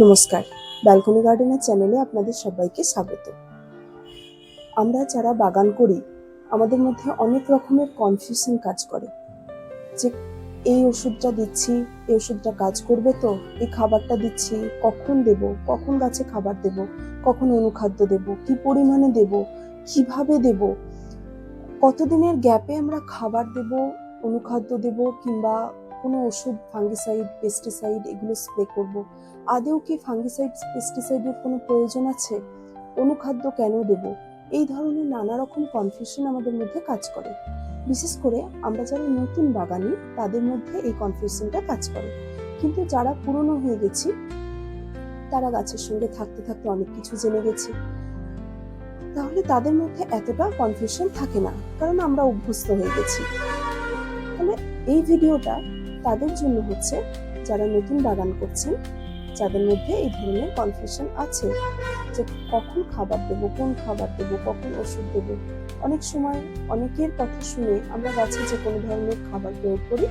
নমস্কার। ব্যালকনি গার্ডেনের চ্যানেলে আপনাদের সবাইকে স্বাগত। আমরা যারা বাগান করি, আমাদের মধ্যে অনেক রকমের কনফিউশন কাজ করে। যে এই ওষুধটা দিচ্ছি, এই ওষুধটা কাজ করবে তো, এই খাবারটা দিচ্ছি, কখন দেব, কখন গাছে খাবার দেব, কখন অনুখাদ্য দেব, কি পরিমাণে দেব, কীভাবে দেব, কতদিনের গ্যাপে আমরা খাবার দেব, অনুখাদ্য দেব, কিংবা কোনো ওষুধ ফাঙ্গিসাইড পেস্টিসাইড এগুলো স্প্রে করব আদেও কি ফাঙ্গিসাইড, পেস্টিসাইডের কোনো প্রয়োজন আছে? অনুখাদ্য কেন দেব? এই ধরনের নানা রকম কনফিউশন আমাদের মধ্যে কাজ করে। বিশেষ করে আমরা যারা নতুন বাগানি, তাদের মধ্যে এই কনফিউশনটা কাজ করে। কিন্তু যারা পুরনো হয়ে গেছি, তারা গাছের সঙ্গে থাকতে থাকতে অনেক কিছু জেনে গেছি। তাহলে তাদের মধ্যে এতটা কনফিউশন থাকে না, কারণ আমরা অভ্যস্ত হয়ে গেছি। তাহলে এই ভিডিওটা তাদের জন্য হচ্ছে, যারা নতুন বাগান করছেন যাদের মধ্যে এই ধরনের কনফিউশন আছে যে কখন খাবার দেবো, কোন খাবার দেবো, কখন ওষুধ দেবো। অনেক সময় অনেকের কথা শুনে আমরা গাছে যে কোনো ধরনের খাবার প্রয়োগ করি,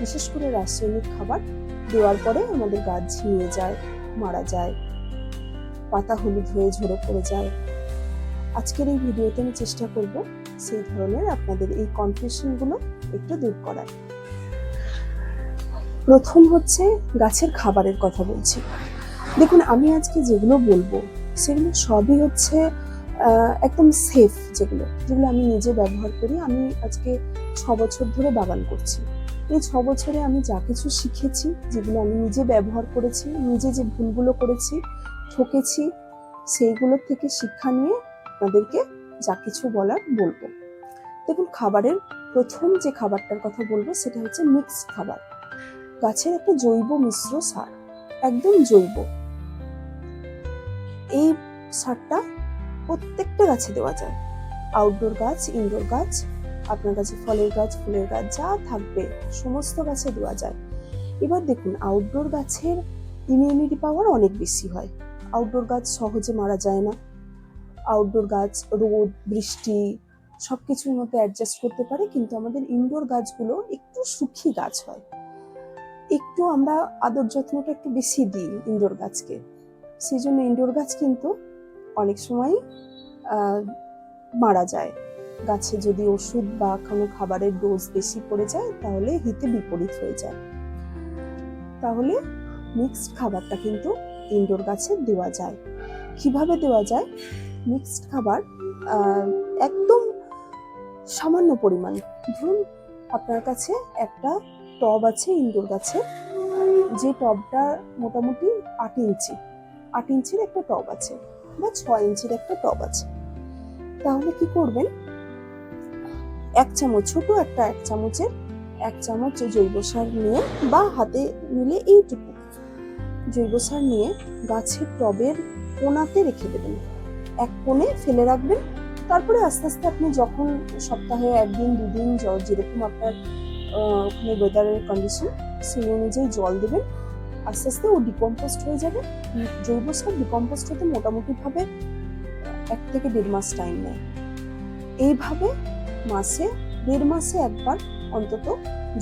বিশেষ করে রাসায়নিক খাবার দেওয়ার পরে আমাদের গাছ ঝিমিয়ে যায়, মারা যায়, পাতা হলুদ হয়ে ঝরে পড়ে যায়। আজকের এই ভিডিওতে আমি চেষ্টা করব সেই ধরনের আপনাদের এই কনফিউশনগুলো একটু দূর করার। প্রথম হচ্ছে গাছের খাবারের কথা বলছি। দেখুন, আমি আজকে যেগুলো বলব, সেগুলো সবই হচ্ছে একদম সেফ যেগুলো যেগুলো আমি নিজে ব্যবহার করি, আমি আজকে ছ বছর ধরে বাগান করছি। এই ছ বছরে আমি যা কিছু শিখেছি, যেগুলো আমি নিজে ব্যবহার করেছি, নিজে যে ভুলগুলো করেছি, ঠকেছি, সেইগুলোর থেকে শিক্ষা নিয়ে আপনাদেরকে যা কিছু বলার বলব। দেখুন, খাবারের প্রথম যে খাবারটার কথা বলব, সেটা হচ্ছে মিক্সড খাবার। গাছের একটা জৈব মিশ্র সার, একদম জৈব। এই সারটা প্রত্যেকটা গাছে দেওয়া যায়। আউটডোর গাছ ইনডোর গাছ, আপনার কাছে ফলের গাছ, ফুলের গাছ, যা থাকবে, সমস্ত গাছে দেওয়া যায়। এবার দেখুন আউটডোর গাছের ইমিউনিটি পাওয়ার অনেক বেশি হয়। আউটডোর গাছ সহজে মারা যায় না। আউটডোর গাছ, রোদ, বৃষ্টি সব কিছুর মধ্যে অ্যাডজাস্ট করতে পারে, কিন্তু আমাদের ইনডোর গাছগুলো একটু সুখী গাছ হয়। একটু আমরা আদর যত্নটা একটু বেশি দিই ইনডোর গাছকে। সেই জন্য ইনডোর গাছ কিন্তু অনেক সময় মারা যায়। গাছে যদি ওষুধ বা কোনো খাবারের ডোজ বেশি পড়ে যায়, তাহলে হিতে বিপরীত হয়ে যায়। তাহলে মিক্সড খাবারটা কিন্তু ইনডোর গাছে দেওয়া যায়। কীভাবে দেওয়া যায়? মিক্সড খাবার একদম সামান্য পরিমাণ। ধরুন আপনার কাছে একটা টব আছে ইনডোর গাছে। যে টবটা মোটামুটি আট ইঞ্চি। আট ইঞ্চির একটা টব আছে বা ছয় ইঞ্চির একটা টব আছে। তাহলে কি করবেন? এক চামচ, ছোট একটা এক চামচের এক চামচ জৈব সার নিয়ে বা হাতে নিলে এইটুকু। জৈব সার নিয়ে গাছের টবের কোনাতে রেখে দেবেন। এক কোণে ফেলে রাখবেন। তারপরে আস্তে আস্তে আপনি যখন সপ্তাহে একদিন, দুদিন যেরকম আপনার ওখানে ওয়েদারের কন্ডিশন সেই অনুযায়ী জল দেবেন। আস্তে আস্তে ও ডিকম্পোস্ট হয়ে যাবে। জৈব সার ডিকম্পোস্ট হতে মোটামুটিভাবে এক থেকে দেড় মাস টাইম নেয়। এইভাবে মাসে, দেড় মাসে একবার অন্তত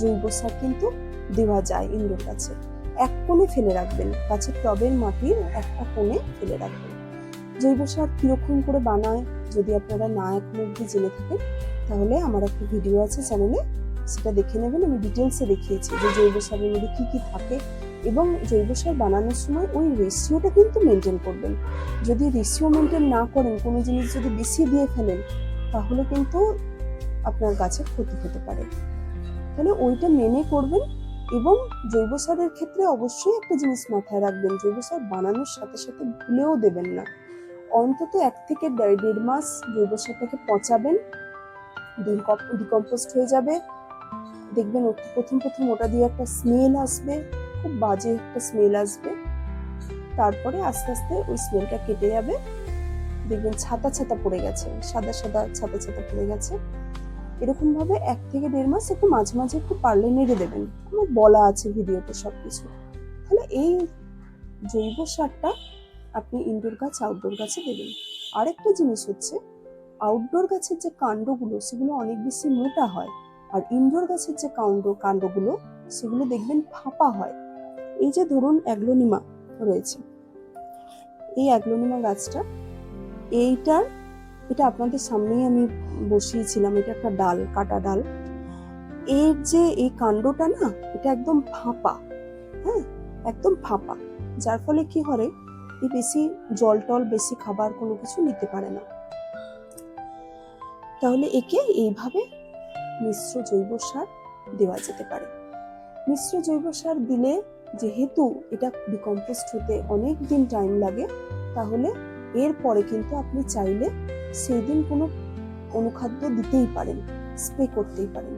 জৈব সার কিন্তু দেওয়া যায় ইনডোর কাছে। এক কোণে ফেলে রাখবেন কাছে টবের মাটির একটা কোণে ফেলে রাখবেন। জৈব সার কীরকম করে বানায়, যদি আপনারা না এখন অব্দি জেনে থাকেন, তাহলে আমার একটা ভিডিও আছে চ্যানেলে সেটা দেখে নেবেন, আমি ডিটেলসে দেখিয়েছি যে জৈব সারের মধ্যে কী কী থাকে এবং জৈব সার বানানোর সময় ওই রেশিওটা কিন্তু মেনটেন করবেন। যদি রেশিও মেনটেন না করেন, কোনো জিনিস যদি বেশি দিয়ে ফেলেন, তাহলে কিন্তু আপনার গাছের ক্ষতি হতে পারে। তাহলে ওইটা মেনে করবেন এবং জৈব সারের ক্ষেত্রে অবশ্যই একটা জিনিস মাথায় রাখবেন, জৈব সার বানানোর সাথে সাথে ভুলেও দেবেন না। অন্তত এক থেকে দেড় মাস জৈব সারটাকে পচাবেন ডিকম্পোস্ট হয়ে যাবে দেখবেন প্রথম প্রথম ওটা দিয়ে একটা স্মেল আসবে, খুব বাজে একটা স্মেল আসবে। তারপরে আস্তে আস্তে ওই স্মেলটা কেটে যাবে। দেখবেন ছাতা ছাতা পড়ে গেছে, সাদা সাদা ছাতা ছাতা পড়ে গেছে। এরকম ভাবে এক থেকে দেড় মাস একটু মাঝে মাঝে একটু পারলে নেড়ে দেবেন। আমার বলা আছে ভিডিওতে সব কিছু তাহলে এই জৈব সারটা আপনি ইনডোর গাছ আউটডোর গাছে দেবেন। আরেকটা জিনিস হচ্ছে আউটডোর গাছের যে কাণ্ডগুলো, সেগুলো অনেক বেশি মোটা হয়। আর ইনডোর গাছের যে কাণ্ড, কাণ্ডগুলো, সেগুলো দেখবেন ফাঁপা হয়। এই যে ধরুন অ্যাগ্লোনিমা রয়েছে। এই অ্যাগ্লোনিমা গাছটা, এইটার, এটা আপনাদের সামনেই আমি বসিয়েছিলাম, এটা একটা ডাল, কাটা ডাল। এর যে এই কাণ্ডটা না, এটা একদম ফাঁপা হ্যাঁ? একদম ফাঁপা। যার ফলে কি করে এই বেশি জল টল, বেশি খাবার কোনো কিছু নিতে পারে না। তাহলে একে এইভাবে মিশ্র জৈব সার দেওয়া যেতে পারে। মিশ্র জৈব সার দিলে যেহেতু এটা ডিকম্পোস্ট হতে অনেক দিন টাইম লাগে, তাহলে এরপরে কিন্তু আপনি চাইলে সেই দিন কোনো অনুখাদ্য দিতেই পারেন স্প্রে করতেই পারেন।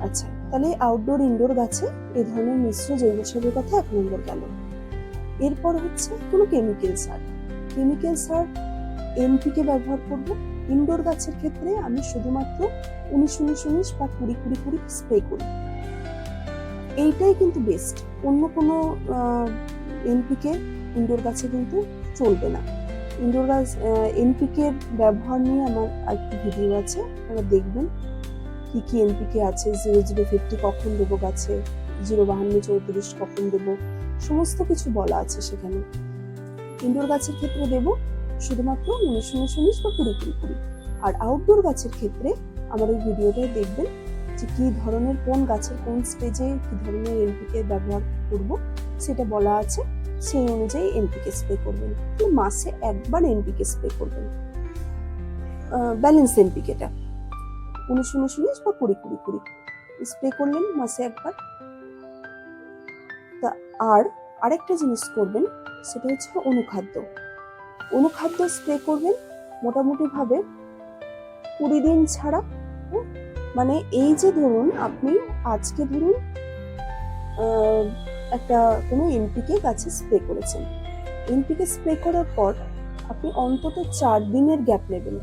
আচ্ছা তাহলে আউটডোর ইনডোর গাছে এ ধরনের মিশ্র জৈব সারের কথা এক নম্বর গেল এরপর হচ্ছে কোনো কেমিক্যাল সার। কেমিক্যাল সার এনপিকে ব্যবহার করব। ইনডোর গাছের ক্ষেত্রে আমি শুধুমাত্র উনিশ উনিশ উনিশ বা কুড়ি কুড়ি কুড়ি স্প্রে করি। এইটাই কিন্তু বেস্ট অন্য কোনো এনপিকে ইনডোর গাছে কিন্তু চলবে না। ইনডোর গাছ এনপিকে ব্যবহার নিয়ে আমার একটি ভিডিও আছে, আপনারা দেখবেন কি কি এনপিকে আছে। জিরো জিরো ফিফটি কখন দেবো গাছে? জিরো বাহান্ন চৌত্রিশ কখন দেবো? সমস্ত কিছু বলা আছে সেখানে। ইনডোর গাছের ক্ষেত্রে দেব শুধুমাত্র উনিশ উনিশ উনিশ বা কুড়ি কুড়ি কুড়ি আর আউটডোর গাছের ক্ষেত্রে আমার এই ভিডিওটায় দেখবেন যে কী ধরনের, কোন গাছের কোন স্টেজে কী ধরনের এনপিকে ব্যবহার করব সেটা বলা আছে। সেই অনুযায়ী এনপিকে স্প্রে করবেন। মাসে একবার এনপিকে স্প্রে করবেন। ব্যালেন্স এনপিকেটা উনিশ উনিশ উনিশ বা কুড়ি কুড়ি কুড়ি স্প্রে করলেন মাসে একবার। তা আর আরেকটা জিনিস করবেন, সেটা হচ্ছে অনুখাদ্য। অনুখাদ্য স্প্রে করবেন মোটামুটিভাবে কুড়ি দিন ছাড়া হুম? মানে এই যে ধরুন আপনি আজকে ধরুন একটা কোনো এনপিকে গাছে স্প্রে করেছেন এনপিকে স্প্রে করার পর আপনি অন্তত চার দিনের গ্যাপ নেবেন,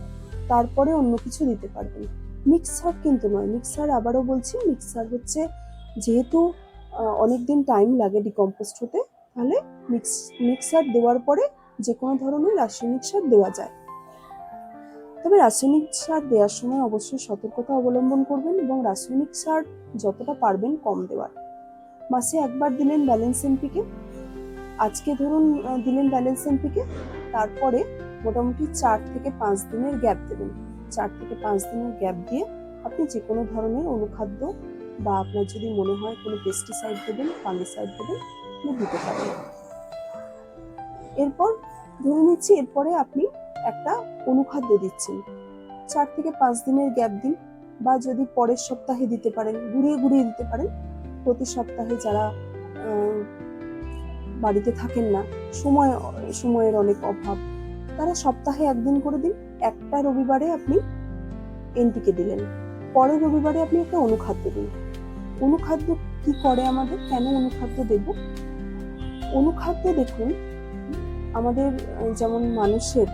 তারপরে অন্য কিছু দিতে পারবেন মিক্সার কিন্তু নয় মিক্সার আবারও বলছি মিক্সার হচ্ছে যেহেতু অনেক দিন টাইম লাগে ডিকম্পোস্ট হতে, তাহলে মিক্স মিক্সার দেওয়ার পরে যে কোনো ধরনের রাসায়নিক সার দেওয়া যায়। তবে রাসায়নিক সার দেওয়ার সময় অবশ্যই সতর্কতা অবলম্বন করবেন এবং রাসায়নিক সার যতটা পারবেন কম দেওয়ার। মাসে একবার দিলেন ব্যালেন্স এমপিকে। আজকে ধরুন দিলেন ব্যালেন্স এমপিকে, তারপরে মোটামুটি চার থেকে পাঁচ দিনের গ্যাপ দেবেন। চার থেকে পাঁচ দিনের গ্যাপ দিয়ে আপনি যে কোনো ধরনের অনুখাদ্য বা আপনার যদি মনে হয় কোনো পেস্টিসাইড দেবেন ফাঙ্গিসাইড দেবেন দিতে পারেন। এরপর ধরে নিচ্ছি, এরপরে আপনি একটা অনুখাদ্য দিচ্ছেন। চার থেকে পাঁচ দিনের গ্যাপ দিন বা যদি পরের সপ্তাহে দিতে পারেন, ঘুরিয়ে ঘুরিয়ে দিতে পারেন, প্রতি সপ্তাহে যারা বাড়িতে থাকেন না, সময়, সময়ের অনেক অভাব, তারা সপ্তাহে একদিন করে দিন, একটা রবিবারে আপনি এনপিকে দিলেন। পরের রবিবারে আপনি একটা অনুখাদ্য দিন। অনুখাদ্য কি করে আমাদের? কেন অনুখাদ্য দেব? অনুখাদ্য দেখুন আমাদের যেমন মানুষের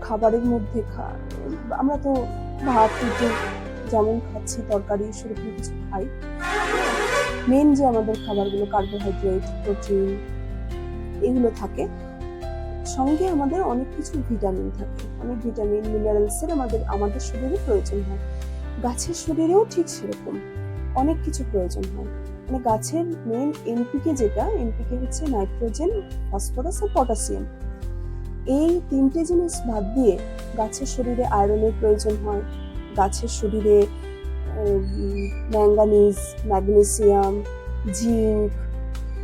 খাবারের মধ্যে আমরা তো ভাত, রুটি যেমন খাচ্ছি, তরকারি সেরকম কিছু খাই। মেন যে আমাদের খাবারগুলো কার্বোহাইড্রেট প্রোটিন এগুলো থাকে। সঙ্গে আমাদের অনেক কিছু ভিটামিন থাকে। অনেক ভিটামিন মিনারেলসের আমাদের আমাদের শরীরে প্রয়োজন হয়। গাছের শরীরেও ঠিক সেরকম। অনেক কিছু প্রয়োজন হয়। মানে গাছের মেন এনপিকে যেটা এনপিকে হচ্ছে নাইট্রোজেন ফসফরাস আর পটাশিয়াম এই তিনটে জিনিস বাদ দিয়ে গাছের শরীরে আয়রনের প্রয়োজন হয়। গাছের শরীরে ম্যাঙ্গানিজ ম্যাগনেসিয়াম জিঙ্ক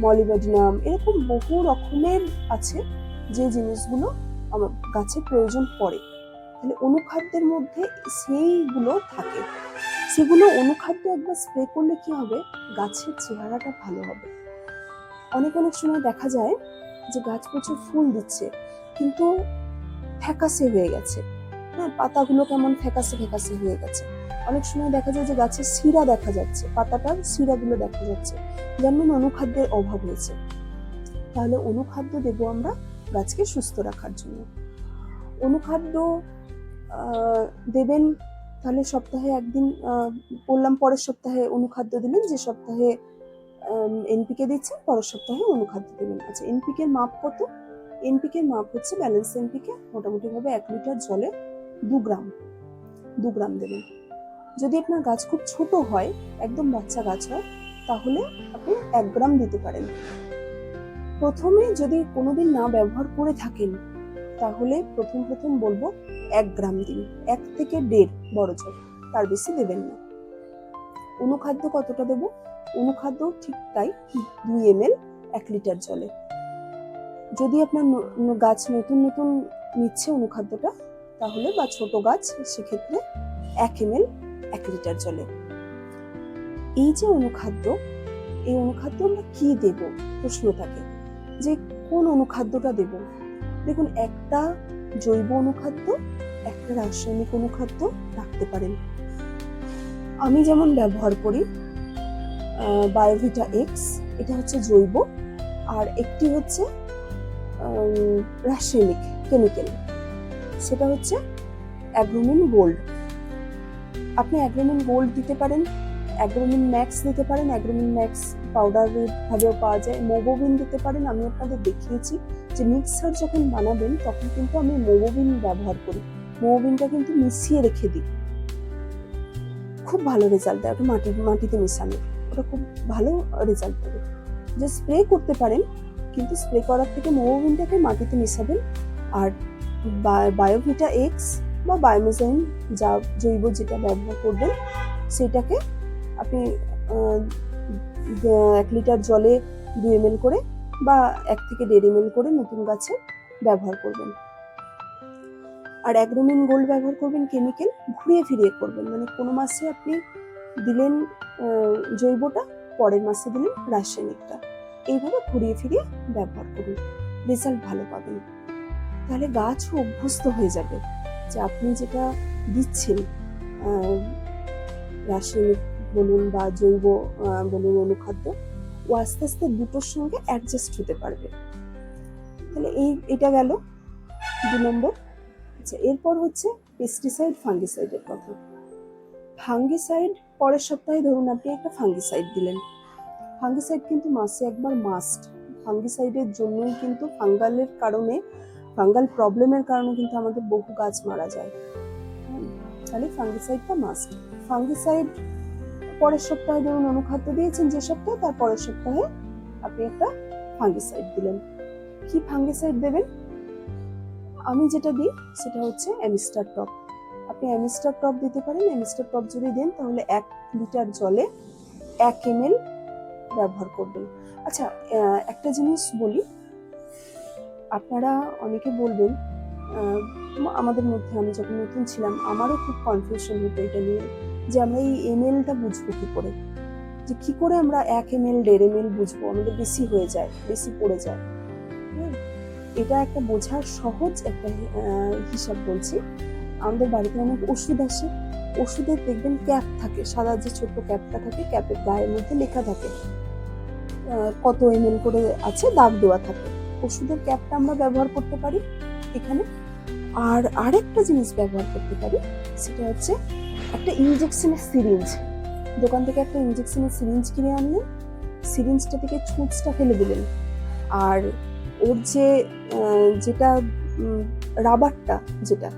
মলিবডিনাম এরকম বহু রকমের আছে যে জিনিসগুলো আমার গাছের প্রয়োজন পড়ে। তাহলে অনুখাদ্যের মধ্যে সেইগুলো থাকে। সেগুলো অনুখাদ্য একবার স্প্রে করলে কি হবে? গাছের চেহারাটা ভালো হবে। অনেক অনেক সময় দেখা যায় যে গাছ প্রচুর ফুল দিচ্ছে, কিন্তু ফ্যাকাসে হয়ে গেছে। হ্যাঁ পাতাগুলো কেমন ফ্যাকাসে ফ্যাকাসে হয়ে গেছে। অনেক সময় দেখা যায় যে গাছের শিরা দেখা যাচ্ছে পাতাটার শিরাগুলো দেখা যাচ্ছে, যেমন অনুখাদ্যের অভাব হয়েছে। তাহলে অনুখাদ্য দেব আমরা গাছকে সুস্থ রাখার জন্য। অনুখাদ্য দেবেন তাহলে সপ্তাহে একদিন বললাম পরের সপ্তাহে অনুখাদ্য দিলেন, যে সপ্তাহে এনপিকে দিচ্ছেন, পরের সপ্তাহে অনুখাদ্য দেবেন আচ্ছা এনপিকে মাপ কত? এনপিকে মাপ হচ্ছে ব্যালেন্স এনপিকে মোটামুটিভাবে এক লিটার জলে দু গ্রাম দু গ্রাম দেবেন। যদি আপনার গাছ খুব ছোট হয়, একদম বাচ্চা গাছ হয়, তাহলে আপনি এক গ্রাম দিতে পারেন। প্রথমে যদি কোনোদিন না ব্যবহার করে থাকেন তাহলে প্রথম প্রথম বলব এক গ্রাম দিন, এক থেকে দেড় বড় জল তার বেশি দেবেন না। অনুখাদ্য কতটা দেবো? অনুখাদ্য ঠিক তাই, দুই এম এল এক লিটার জলে। যদি আপনার গাছ নতুন নতুন নিচ্ছে অনুখাদ্যটা, তাহলে বা ছোট গাছ, সেক্ষেত্রে এক এম এল এক লিটার জলে। এই যে অনুখাদ্য, এই অনুখাদ্য আমরা কি দেব? প্রশ্ন থাকে। যে কোন অনুখাদ্যটা দেব? দেখুন, একটা জৈব অনুখাদ্য, একটা রাসায়নিক অনুখাদ্য রাখতে পারেন। আমি যেমন ব্যবহার করি বায়োভিটা এক্স এটা হচ্ছে জৈব, আর একটি হচ্ছে রাসায়নিক কেমিক্যাল। সেটা হচ্ছে অ্যাগ্রোমিন গোল্ড। আপনি অ্যাগ্রোমিন গোল্ড দিতে পারেন অ্যাগ্রোমিন ম্যাক্স দিতে পারেন অ্যাগ্রোমিন ম্যাক্স পাউডার ভাবেও পাওয়া যায় মোবোবিন দিতে পারেন, আমি আপনাদের দেখিয়েছি। যে মিক্সার যখন বানাবেন, তখন কিন্তু আমি মোবোবিন ব্যবহার করি। মোবোবিনটা কিন্তু মিশিয়ে রেখে দিই। খুব ভালো রেজাল্ট দেয় মাটি, মাটিতে মেশানো ওটা খুব ভালো রেজাল্ট দেবে। যে স্প্রে করতে পারেন, কিন্তু স্প্রে করার থেকে মোবোবিনটাকে মাটিতে মেশাবেন। আর বায়োভিটা এক্স বা বায়োমেজাইন যা জৈব যেটা ব্যবহার করবেন, সেটাকে আপনি এক লিটার জলে দু এম করে বা এক থেকে দেড় এম করে নতুন গাছে ব্যবহার করবেন। আর অ্যাগ্রোমিন গোল্ড ব্যবহার করবেন কেমিক্যাল ঘুরিয়ে ফিরিয়ে করবেন। মানে কোনো মাসে আপনি দিলেন জৈবটা, পরের মাসে দিলেন রাসায়নিকটা। এইভাবে ঘুরিয়ে ফিরিয়ে ব্যবহার করুন। রেজাল্ট ভালো পাবেন। তাহলে গাছও অভ্যস্ত হয়ে যাবে যে আপনি যেটা দিচ্ছেন রাসায়নিক বলুন বা জৈব বলুন অনুখাদ্য ও আস্তে আস্তে দুটোর সঙ্গে অ্যাডজাস্ট হতে পারবে। তাহলে এই, এটা গেল দু নম্বর। আচ্ছা এরপর হচ্ছে পেস্টিসাইড ফাঙ্গিসাইডের কথা। ফাঙ্গিসাইড পরের সপ্তাহে ধরুন আপনি একটা ফাঙ্গিসাইড দিলেন। ফাঙ্গিসাইড কিন্তু মাসে একবার মাস্ট ফাঙ্গিসাইডের জন্যই কিন্তু ফাঙ্গালের কারণে ফাঙ্গাল প্রবলেমের কারণে কিন্তু আমাদের বহু গাছ মারা যায়। তাহলে ফাঙ্গিসাইডটা মাস্ট ফাঙ্গিসাইড পরের সপ্তাহে ধরুন অনুখাদ্য দিয়েছেন যে সপ্তাহে, তার পরের সপ্তাহে আপনি একটা ফাঙ্গিসাইড দিলেন। কি ফাঙ্গিসাইড দেবেন? আমি যেটা দিই সেটা হচ্ছে অ্যামিস্টার টপ। আপনি অ্যামিস্টার টপ দিতে পারেন, অ্যামিস্টার টপ যদি দেন তাহলে এক লিটার জলে এক এম ব্যবহার করবেন। আচ্ছা একটা জিনিস বলি। আপনারা অনেকে বলবেন আমাদের মধ্যে, আমি যখন নতুন ছিলাম, আমারও খুব কনফিউশন হতো এটা নিয়ে। যে আমরা এই এমএলটা বুঝব কি করে? যে কি করে আমরা এক এম এল দেড় এম এল বুঝব? আমাদের বেশি হয়ে যায়, বেশি পড়ে যায়। এটা একটা বোঝার সহজ একটা হিসাব বলছি। আমাদের বাড়িতে অনেক ওষুধ আসে। ওষুধের দেখবেন ক্যাপ থাকে, সাদা যে ছোট্ট ক্যাপটা থাকে, ক্যাপের গায়ের মধ্যে লেখা থাকে। কত এম করে আছে, দাগ দেওয়া থাকে। ওষুধের ক্যাপটা আমরা ব্যবহার করতে পারি এখানে। আর আরেকটা জিনিস ব্যবহার করতে পারি, সেটা হচ্ছে একটা ইনজেকশনের সিরিঞ্জ দোকান থেকে একটা ইনজেকশনের সিরিঞ্জ কিনে আনলেন। সিরিঞ্জটা থেকে ছুঁচটা ফেলে দিলেন। আর ওর যে যেটা রাবারটা যেটা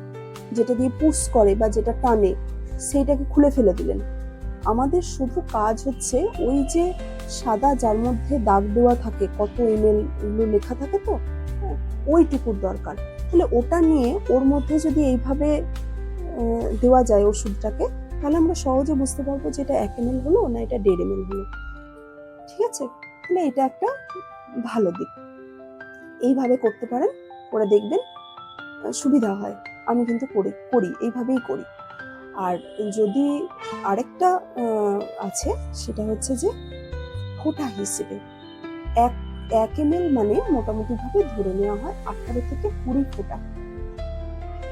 যেটা দিয়ে পুশ করে বা যেটা টানে সেইটাকে খুলে ফেলে দিলেন। আমাদের শুধু কাজ হচ্ছে ওই যে সাদা যার মধ্যে দাগ দেওয়া থাকে কত এমএল এগুলো লেখা থাকে তো? হ্যাঁ, ওইটুকুর দরকার। তাহলে ওটা নিয়ে ওর মধ্যে যদি এইভাবে দেওয়া যায় ওষুধটাকে, তাহলে আমরা সহজে বুঝতে পারব যে এটা এক এমএল হলো না এটা দেড় এমএল হলো। ঠিক আছে? তাহলে এটা একটা ভালো দিক। এইভাবে করতে পারেন, করে দেখবেন সুবিধা হয়। আমি কিন্তু করি করি, এইভাবেই করি। আর যদি আরেকটা আছে, সেটা হচ্ছে যে ফোঁটা হিসেবে। এক এক এম মানে মোটামুটিভাবে ধরে নেওয়া হয় আঠারো থেকে কুড়ি ফোঁটা।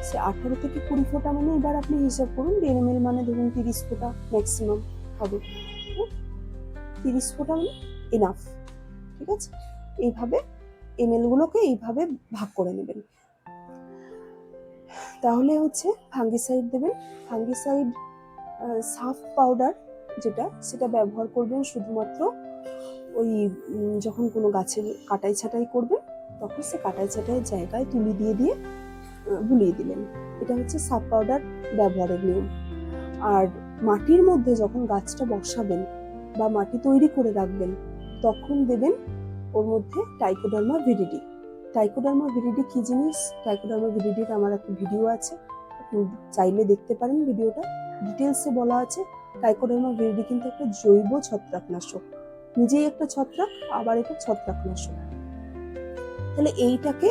সে আঠারো থেকে কুড়ি ফোঁটা মানে এবার আপনি হিসাব করুন, দেড় এম মানে ধরুন তিরিশ ফোঁটা ম্যাক্সিমাম হবে? তিরিশ ফোঁটা মানে এনাফ ঠিক আছে? এইভাবে এমএল গুলোকে এইভাবে ভাগ করে নেবেন। তাহলে হচ্ছে ফাঙ্গিসাইড দেবেন। ফাঙ্গিসাইড সাফ পাউডার যেটা, সেটা ব্যবহার করবেন শুধুমাত্র ওই যখন কোনো গাছের কাটাই ছাটাই করবেন, তখন সে কাটাই ছাটাইয়ের জায়গায় তুলি দিয়ে দিয়ে বুলিয়ে দিলেন। এটা হচ্ছে সাফ পাউডার ব্যবহারের নিয়ম। আর মাটির মধ্যে যখন গাছটা বসাবেন বা মাটি তৈরি করে রাখবেন, তখন দেবেন ওর মধ্যে টাইকোডার্মা ভিরিডি টাইকোডার্মা ভিরিডি কি জিনিস? টাইকোডার্মা ভিরিডির আমার একটা ভিডিও আছে। আপনি চাইলে দেখতে পারেন ভিডিওটা। ডিটেলসে বলা আছে। টাইকোডার্মা ভিরিডি কিন্তু একটা জৈব ছত্রাকনাশক। নিজেই একটা ছত্রাক, আবার এটা ছত্রাকনাশক। তাহলে এইটাকে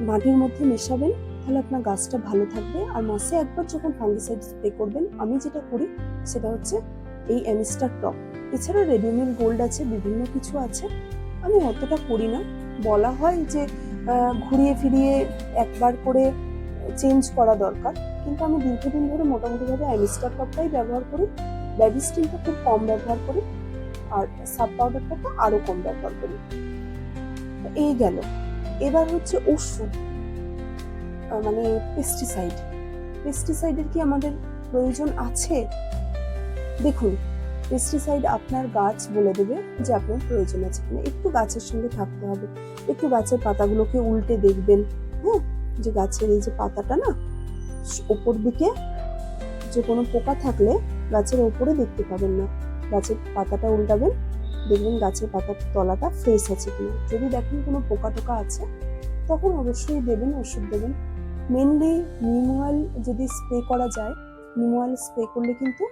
মাটির মধ্যে মেশাবেন, তাহলে আপনার গাছটা ভালো থাকবে। আর মাসে একবার যখন ফাঙ্গিসাইড স্প্রে করবেন, আমি যেটা করি, সেটা হচ্ছে এই অ্যামিস্টার টপ এছাড়া রেডিমেড গোল্ড আছে, বিভিন্ন কিছু আছে। আমি অতটা করি না। বলা হয় যে ঘুরিয়ে ফিরিয়ে একবার করে চেঞ্জ করা দরকার। কিন্তু আমি দীর্ঘদিন ধরে মোটামুটিভাবে অ্যামিস্টার টপটাই ব্যবহার করি। ব্যাবিস্টিনটা খুব কম ব্যবহার করি। আর সাব পাউডারটা আরও কম ব্যবহার করি। এই গেল। এবার হচ্ছে ওষুধ মানে পেস্টিসাইড পেস্টিসাইডের কি আমাদের প্রয়োজন আছে? দেখুন পেস্টিসাইড আপনার গাছ বলে দেবে যে আপনার প্রয়োজন আছে কিনা। একটু গাছের সঙ্গে থাকতে হবে। একটু গাছের পাতাগুলোকে উল্টে দেখবেন হ্যাঁ? যে গাছের এই যে পাতাটা না, ওপর দিকে যে কোনো পোকা থাকলে গাছের ওপরে দেখতে পাবেন না। গাছের পাতাটা উল্টাবেন দেখবেন গাছের পাতার তলাটা ফ্রেশ আছে কিনা। যদি দেখেন কোনো পোকা টোকা আছে, তখন অবশ্যই দেবেন, ওষুধ দেবেন। মেনলি নিম অয়েল যদি স্প্রে করা যায় নিম অয়েল স্প্রে করলে কিন্তু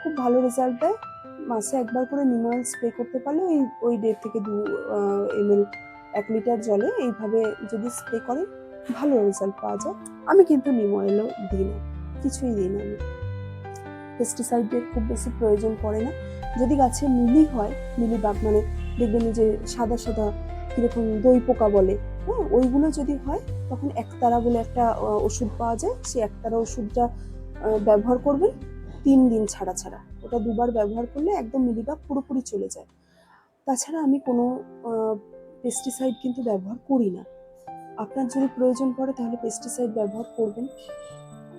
খুব ভালো রেজাল্ট দেয়। মাসে একবার করে নিম অয়েল স্প্রে করতে পারলে ওই ওই দেড় থেকে দু এম এল এক লিটার জলে এইভাবে যদি স্প্রে করেন, ভালো রেজাল্ট পাওয়া যায়। আমি কিন্তু নিম অয়েলও দিই না, কিছুই দিই না আমি। পেস্টিসাইডের খুব বেশি প্রয়োজন পড়ে না। যদি গাছে মিলি হয়, মিলি বাগ মানে দেখবেন যে সাদা সাদা কীরকম দই পোকা বলে হ্যাঁ? ওইগুলো যদি হয়, তখন একতারা বলে একটা ওষুধ পাওয়া যায়। সেই একতারা ওষুধটা ব্যবহার করবেন তিন দিন ছাড়া ছাড়া। ওটা দুবার ব্যবহার করলে একদম মিলিবাগ পুরোপুরি চলে যায়। তাছাড়া আমি কোনো পেস্টিসাইড কিন্তু ব্যবহার করি না। আপনার যদি প্রয়োজন পড়ে তাহলে পেস্টিসাইড ব্যবহার করবেন।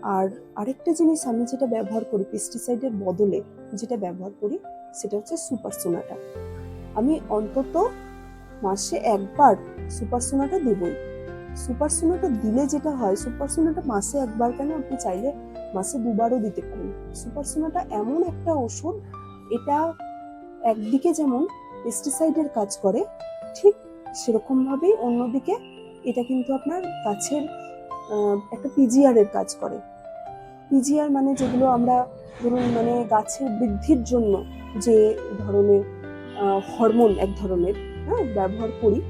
আর আরেকটা জিনিস আমি যেটা ব্যবহার করি পেস্টিসাইডের বদলে যেটা ব্যবহার করি সেটা হচ্ছে সুপার সোনাটা। আমি অন্তত মাসে একবার সুপার সোনাটা দেবই। সুপার সোনাটা দিলে যেটা হয়, সুপার সোনাটা মাসে একবার কেন আপনি চাইলে মাসে দুবারও দিতে পারেন। সুপার সোনাটা এমন একটা ওষুধ, এটা একদিকে যেমন পেস্টিসাইডের কাজ করে, ঠিক সেরকমভাবেই অন্যদিকে এটা কিন্তু আপনার গাছের একটা পিজিআরের কাজ করে। পিজিআর মানে যেগুলো আমরা ধরুন মানে গাছের বৃদ্ধির জন্য যে ধরনের হরমোন এক ধরনের হ্যাঁ ব্যবহার করি।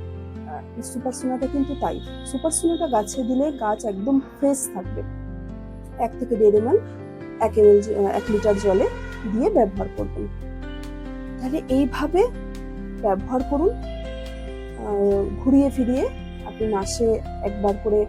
সুপার সোনাটা কিন্তু তাই। সুপার সোনাটা গাছে দিলে গাছ একদম ফ্রেশ থাকবে। এক থেকে দেড় এমএল এক এমএল এক লিটার জলে দিয়ে ব্যবহার করবেন। তাহলে এইভাবে ব্যবহার করুন। ঘুরিয়ে ফিরিয়ে আপনি মাসে একবার করে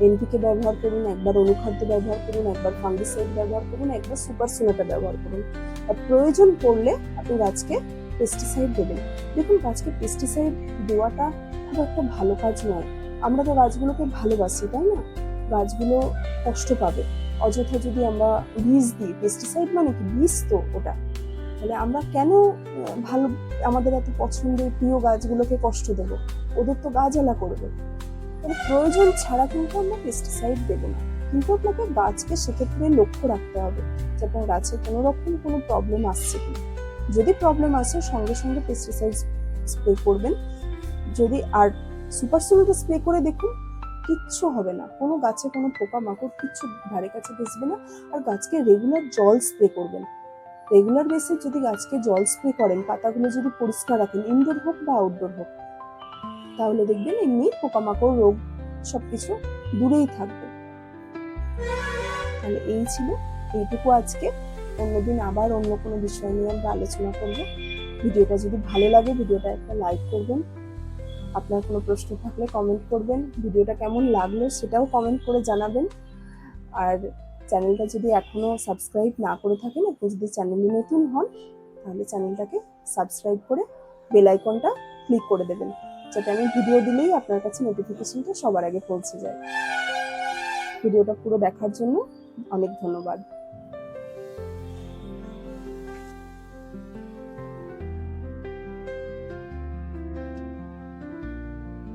এনপিকে ব্যবহার করুন, একবার অনুখাদ্য ব্যবহার করুন, একবার ফাঙ্গিসাইড ব্যবহার করুন, একবার সুপার সোনাটা ব্যবহার করুন। আর প্রয়োজন পড়লে আপনি গাছকে পেস্টিসাইড দেবেন। দেখুন গাছকে পেস্টিসাইড দেওয়াটা খুব একটা ভালো কাজ নয়। আমরা তো গাছগুলোকে ভালোবাসি, তাই না? গাছগুলো কষ্ট পাবে। অযথা যদি আমরা বীজ দিই পেস্টিসাইড মানে কি? বীজ তো ওটা। তাহলে আমরা কেন ভালো, আমাদের এত পছন্দের প্রিয় গাছগুলোকে কষ্ট দেব? ওদের তো গাছালা করবে। তাহলে প্রয়োজন ছাড়া কিন্তু আমরা পেস্টিসাইড দেবো না। কিন্তু আপনাকে গাছকে সেক্ষেত্রে লক্ষ্য রাখতে হবে যে আপনার গাছে কোনো রকম কোনো প্রবলেম আসছে কি যদি প্রবলেম আসে, সঙ্গে সঙ্গে পেস্টিসাইড স্প্রে করবেন। যদি আর সুপার সোনাটা স্প্রে করে দেখুন, কিচ্ছু হবে না। কোনো গাছে কোনো পোকা মাকড় কিচ্ছু ধারে কাছে ঘেসবে না। আর গাছকে রেগুলার জল স্প্রে করবেন। রেগুলার বেসে যদি গাছকে জল স্প্রে করেন, পাতাগুলো যদি পরিষ্কার রাখেন ইনডোর হোক বা আউটডোর হোক তাহলে দেখবেন এমনি পোকামাকড়, রোগ সবকিছু দূরেই থাকবে। তাহলে এই ছিল এইটুকু আজকে। অন্যদিন আবার অন্য কোনো বিষয় নিয়ে আমরা আলোচনা করব। ভিডিওটা যদি ভালো লাগে, ভিডিওটা একটা লাইক করবেন। আপনার কোনো প্রশ্ন থাকলে কমেন্ট করবেন। ভিডিওটা কেমন লাগল সেটাও কমেন্ট করে জানাবেন। আর চ্যানেলটা যদি এখনও সাবস্ক্রাইব না করে থাকেন, আপনি যদি চ্যানেলে নতুন হন, তাহলে চ্যানেলটাকে সাবস্ক্রাইব করে বেল আইকনটা ক্লিক করে দেবেন। যাতে আমি ভিডিও দিলেই আপনার কাছে নোটিফিকেশনটা সবার আগে পৌঁছে যায়। ভিডিওটা পুরো দেখার জন্য অনেক ধন্যবাদ।